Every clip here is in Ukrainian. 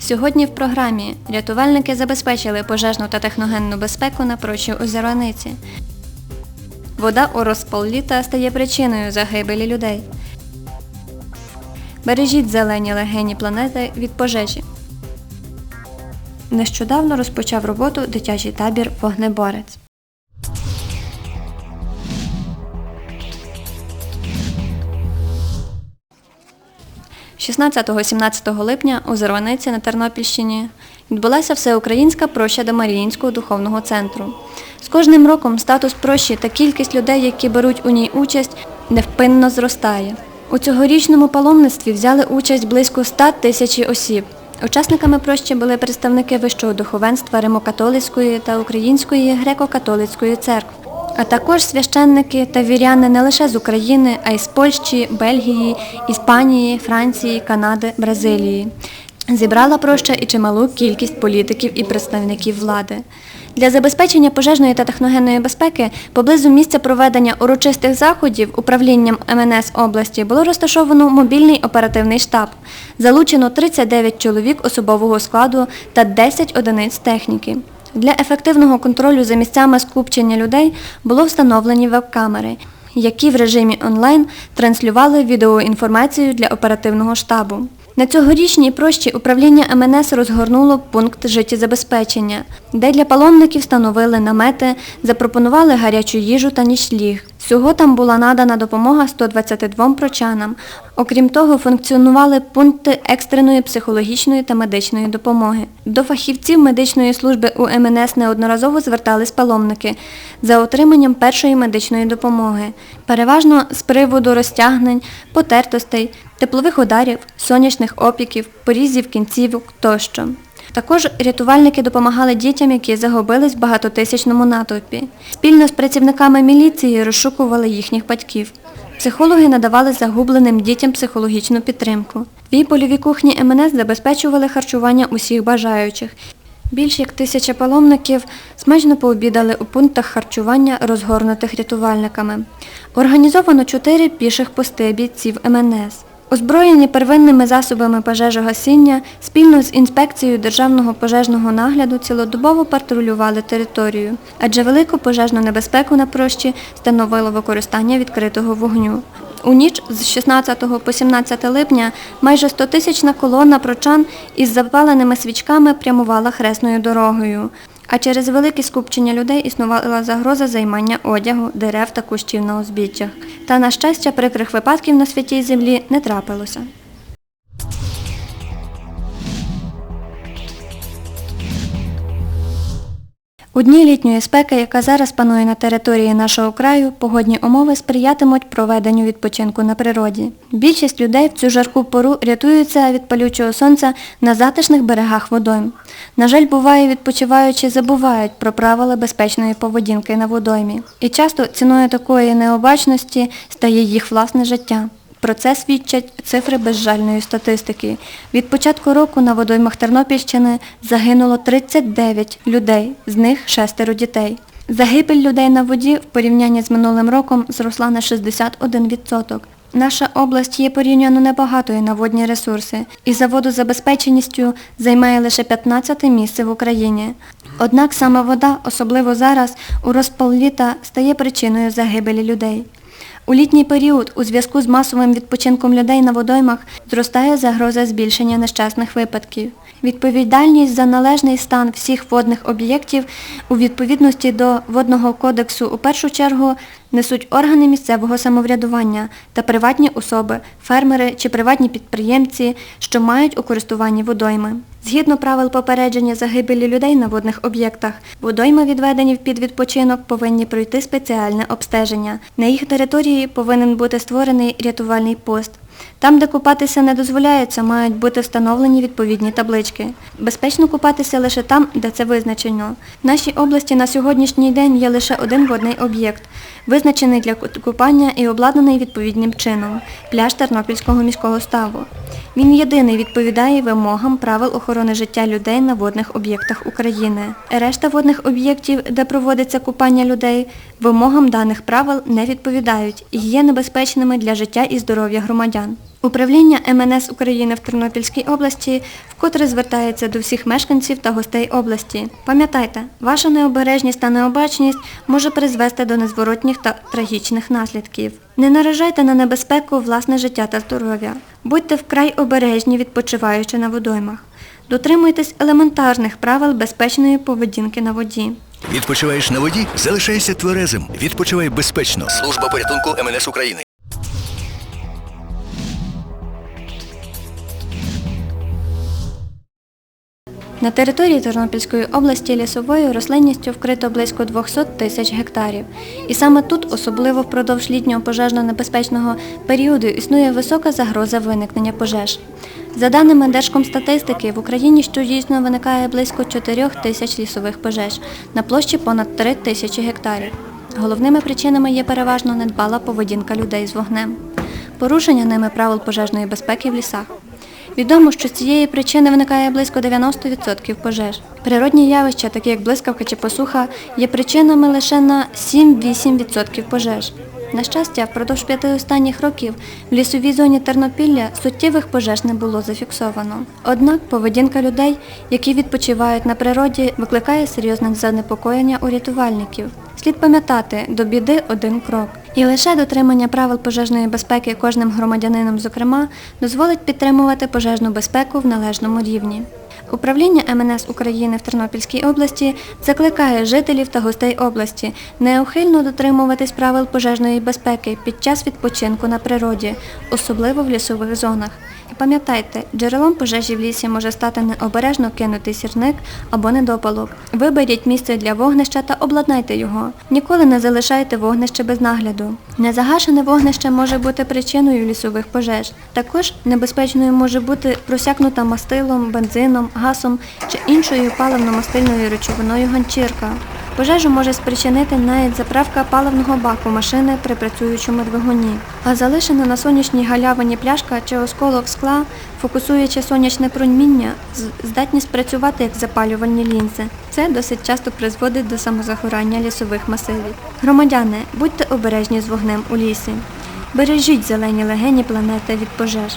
Сьогодні в програмі рятувальники забезпечили пожежну та техногенну безпеку на прочій озерониці. Вода у розпал літа стає причиною загибелі людей. Бережіть зелені легені планети від пожежі. Нещодавно розпочав роботу дитячий табір Вогнеборець. – 16-17 липня у Зарваниці на Тернопільщині відбулася всеукраїнська проща до Маріїнського духовного центру. З кожним роком статус прощі та кількість людей, які беруть у ній участь, невпинно зростає. У цьогорічному паломництві взяли участь близько 100 тисяч осіб. Учасниками прощі були представники вищого духовенства Римокатолицької та Української греко-католицької церкв, а також священники та віряни не лише з України, а й з Польщі, Бельгії, Іспанії, Франції, Канади, Бразилії. Зібрала проща і чималу кількість політиків і представників влади. Для забезпечення пожежної та техногенної безпеки поблизу місця проведення урочистих заходів управлінням МНС області було розташовано мобільний оперативний штаб. Залучено 39 чоловік особового складу та 10 одиниць техніки. Для ефективного контролю за місцями скупчення людей було встановлені веб-камери, які в режимі онлайн транслювали відеоінформацію для оперативного штабу. На цьогорічній прощі управління МНС розгорнуло пункт життєзабезпечення, де для паломників встановили намети, запропонували гарячу їжу та нічліг. Всього там була надана допомога 122 прочанам. Окрім того, функціонували пункти екстреної психологічної та медичної допомоги. До фахівців медичної служби у МНС неодноразово звертались паломники за отриманням першої медичної допомоги, переважно з приводу розтягнень, потертостей, теплових ударів, сонячних опіків, порізів кінцівок тощо. Також рятувальники допомагали дітям, які загубились в багатотисячному натовпі. Спільно з працівниками міліції розшукували їхніх батьків. Психологи надавали загубленим дітям психологічну підтримку. Дві польові кухні МНС забезпечували харчування усіх бажаючих. Більш як тисяча паломників смачно пообідали у пунктах харчування, розгорнутих рятувальниками. Організовано чотири піших пости бійців МНС. Озброєні первинними засобами пожежогасіння спільно з інспекцією Державного пожежного нагляду цілодобово патрулювали територію, адже велику пожежну небезпеку на прощі становило використання відкритого вогню. У ніч з 16 по 17 липня майже 100-тисячна колона прочан із запаленими свічками прямувала хресною дорогою. А через велике скупчення людей існувала загроза займання одягу, дерев та кущів на узбіччях. Та, на щастя, прикрих випадків на святій землі не трапилося. У дні літньої спеки, яка зараз панує на території нашого краю, погодні умови сприятимуть проведенню відпочинку на природі. Більшість людей в цю жарку пору рятуються від палючого сонця на затишних берегах водойм. На жаль, буває, відпочиваючи, забувають про правила безпечної поведінки на водоймі. І часто ціною такої необачності стає їх власне життя. Про це свідчать цифри безжальної статистики. Від початку року на водоймах Тернопільщини загинуло 39 людей, з них шестеро дітей. Загибель людей на воді в порівнянні з минулим роком зросла на 61%. Наша область є порівняно небагатою на водні ресурси і за водозабезпеченістю займає лише 15 місце в Україні. Однак саме вода, особливо зараз, у розпал літа, стає причиною загибелі людей. У літній період у зв'язку з масовим відпочинком людей на водоймах зростає загроза збільшення нещасних випадків. Відповідальність за належний стан всіх водних об'єктів у відповідності до Водного кодексу у першу чергу несуть органи місцевого самоврядування та приватні особи, фермери чи приватні підприємці, що мають у користуванні водойми. Згідно правил попередження загибелі людей на водних об'єктах, водойми, відведені під відпочинок, повинні пройти спеціальне обстеження. На їх території повинен бути створений рятувальний пост. Там, де купатися не дозволяється, мають бути встановлені відповідні таблички. Безпечно купатися лише там, де це визначено. В нашій області на сьогоднішній день є лише один водний об'єкт, визначений для купання і обладнаний відповідним чином – пляж Тернопільського міського ставу. Він єдиний відповідає вимогам правил охорони життя людей на водних об'єктах України. Решта водних об'єктів, де проводиться купання людей, вимогам даних правил не відповідають і є небезпечними для життя і здоров'я громадян. Управління МНС України в Тернопільській області вкотре звертається до всіх мешканців та гостей області. Пам'ятайте, ваша необережність та необачність може призвести до незворотніх та трагічних наслідків. Не наражайте на небезпеку власне життя та здоров'я. Будьте вкрай обережні, відпочиваючи на водоймах. Дотримуйтесь елементарних правил безпечної поведінки на воді. Відпочиваєш на воді? Залишайся тверезим. Відпочивай безпечно. Служба порятунку МНС України. На території Тернопільської області лісовою рослинністю вкрито близько 200 тисяч гектарів. І саме тут, особливо впродовж літнього пожежно-небезпечного періоду, існує висока загроза виникнення пожеж. За даними Держкомстатистики, в Україні щорічно виникає близько 4 тисяч лісових пожеж на площі понад 3 тисячі гектарів. Головними причинами є переважно недбала поведінка людей з вогнем, порушення ними правил пожежної безпеки в лісах. Відомо, що з цієї причини виникає близько 90% пожеж. Природні явища, такі як блискавка чи посуха, є причинами лише на 7-8% пожеж. На щастя, впродовж п'яти останніх років в лісовій зоні Тернопілля суттєвих пожеж не було зафіксовано. Однак поведінка людей, які відпочивають на природі, викликає серйозне занепокоєння у рятувальників. Слід пам'ятати, до біди один крок. І лише дотримання правил пожежної безпеки кожним громадянином, зокрема, дозволить підтримувати пожежну безпеку в належному рівні. Управління МНС України в Тернопільській області закликає жителів та гостей області неухильно дотримуватись правил пожежної безпеки під час відпочинку на природі, особливо в лісових зонах. І пам'ятайте, джерелом пожежі в лісі може стати необережно кинутий сірник або недопалок. Виберіть місце для вогнища та обладнайте його. Ніколи не залишайте вогнище без нагляду. Незагашене вогнище може бути причиною лісових пожеж. Також небезпечною може бути просякнута мастилом, бензином, газом чи іншою паливно-мастильною речовиною ганчірка. Пожежу може спричинити навіть заправка паливного баку машини при працюючому двигуні. А залишена на сонячній галявині пляшка чи осколок скла, фокусуючи сонячне проміння, з- здатні спрацювати як запалювальні лінзи. Це досить часто призводить до самозагорання лісових масивів. Громадяни, будьте обережні з вогнем у лісі. Бережіть зелені легені планети від пожеж.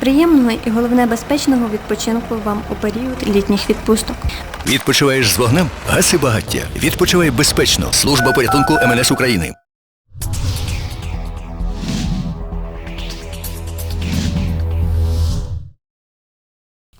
Приємного і головне безпечного відпочинку вам у період літніх відпусток. Відпочиваєш з вогнем? Гаси багаття. Відпочивай безпечно. Служба порятунку МНС України.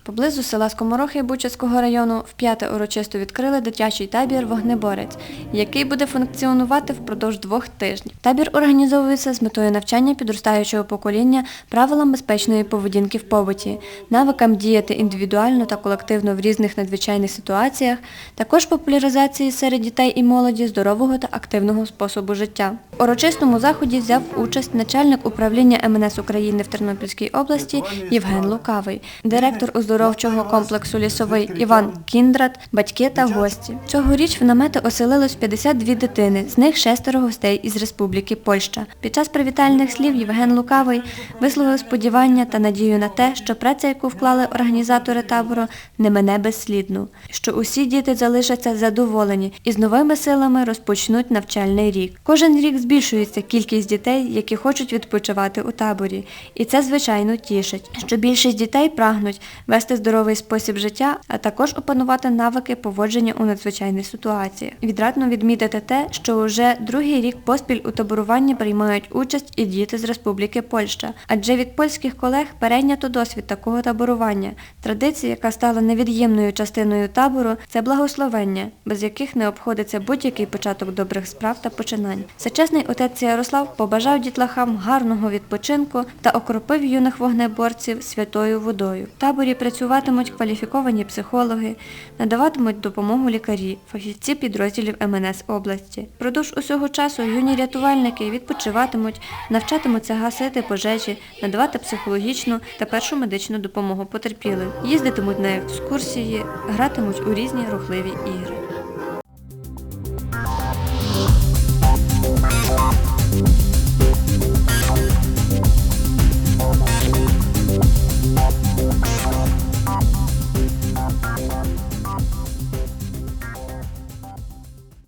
Поблизу села Скоморохи Бучацького району вп'яте урочисто відкрили дитячий табір Вогнеборець, який буде функціонувати впродовж двох тижнів. Табір організовується з метою навчання підростаючого покоління правилам безпечної поведінки в побуті, навикам діяти індивідуально та колективно в різних надзвичайних ситуаціях, також популяризації серед дітей і молоді здорового та активного способу життя. В урочистому заході взяв участь начальник управління МНС України в Тернопільській області Євген Лукавий, директор оздоровчого комплексу Лісовий Іван Кіндрат, батьки та гості. Цьогоріч в намети оселилось 52 дитини, з них шестеро гостей із Республіки Польща. Під час привітальних слів Євген Лукавий висловив сподівання та надію на те, що праця, яку вклали організатори табору, не мене безслідно, що усі діти залишаться задоволені і з новими силами розпочнуть навчальний рік. Кожен рік збільшується кількість дітей, які хочуть відпочивати у таборі. І це, звичайно, тішить, що більшість дітей прагнуть вести здоровий спосіб життя, а також опанувати навики поводження у надзвичайних ситуаціях. Відрадно відмітити те, що уже другий рік поспіль у таборуванні приймають участь і діти з Республіки Польща, адже від польських колег перейнято досвід такого таборування. Традиція, яка стала невід'ємною частиною табору, це благословення, без яких не обходиться будь-який початок добрих справ та починань. Всечесний отець Ярослав побажав дітлахам гарного відпочинку та окропив юних вогнеборців святою водою. В таборі працюватимуть кваліфіковані психологи, надаватимуть допомогу лікарі, фахівці підрозділів МНС області. Продовж усього часу юні рятувальники відпочиватимуть, навчатимуться гасити пожежі, надавати психологічну та першу медичну допомогу потерпілим, їздитимуть на екскурсії, гратимуть у різні рухливі ігри.